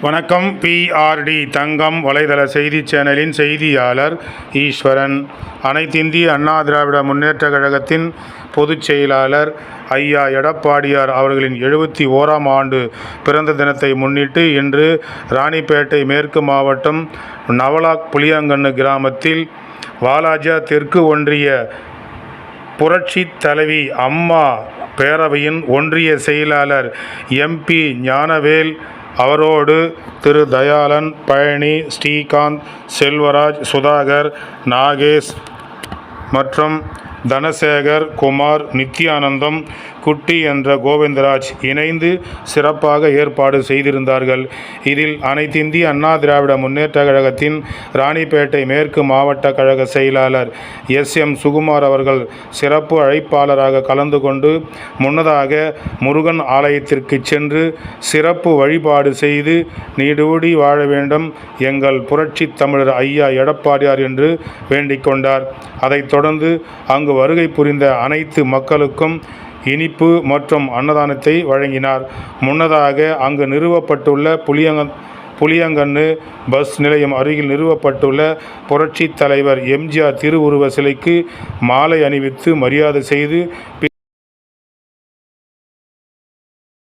வணக்கம் பிஆர்டி தங்கம் வலைதள செய்தி சேனலின் செய்தியாளர் ஈஸ்வரன். அனைத்திந்திய அண்ணா திராவிட முன்னேற்றக் கழகத்தின் பொதுச் செயலாளர் ஐயா எடப்பாடியார் அவர்களின் எழுபத்தி ஓராம் ஆண்டு பிறந்த தினத்தை முன்னிட்டு இன்று ராணிப்பேட்டை மேற்கு மாவட்டம் நவலாக் புளியங்கன்னு கிராமத்தில் வாலாஜா தெற்கு ஒன்றிய புரட்சி தலைவி அம்மா பேரவையின் ஒன்றிய செயலாளர் எம்பி ஞானவேல் அவரோடு திரு தயாளன் பழனி ஸ்ரீகாந்த் செல்வராஜ் சுதாகர் நாகேஷ் மற்றும் தனசேகர் குமார் நித்யானந்தம் குட்டி என்ற கோவிந்தராஜ் இணைந்து சிறப்பாக ஏற்பாடு செய்திருந்தார்கள். இதில் அனைத்திந்திய அண்ணா திராவிட முன்னேற்ற கழகத்தின் ராணிப்பேட்டை மேற்கு மாவட்ட கழக செயலாளர் எஸ். எம். சுகுமார் அவர்கள் சிறப்பு அழைப்பாளராக கலந்து கொண்டு முன்னதாக முருகன் ஆலயத்திற்கு சென்று சிறப்பு வழிபாடு செய்து நீடூடி வாழ வேண்டும் எங்கள் புரட்சி தமிழர் ஐயா எடப்பாடியார் என்று வேண்டிக் கொண்டார். அதைத் தொடர்ந்து அங்கு வருகை புரிந்த அனைத்து மக்களுக்கும் இனிப்பு மற்றும் அன்னதானத்தை வழங்கினார். முன்னதாக அங்கு நிறுவப்பட்டுள்ள புளியங்க புளியங்கன்னு பஸ் நிலையம் அருகில் நிறுவப்பட்டுள்ள புரட்சித் தலைவர் எம்ஜிஆர் திருவுருவ சிலைக்கு மாலை அணிவித்து மரியாதை செய்து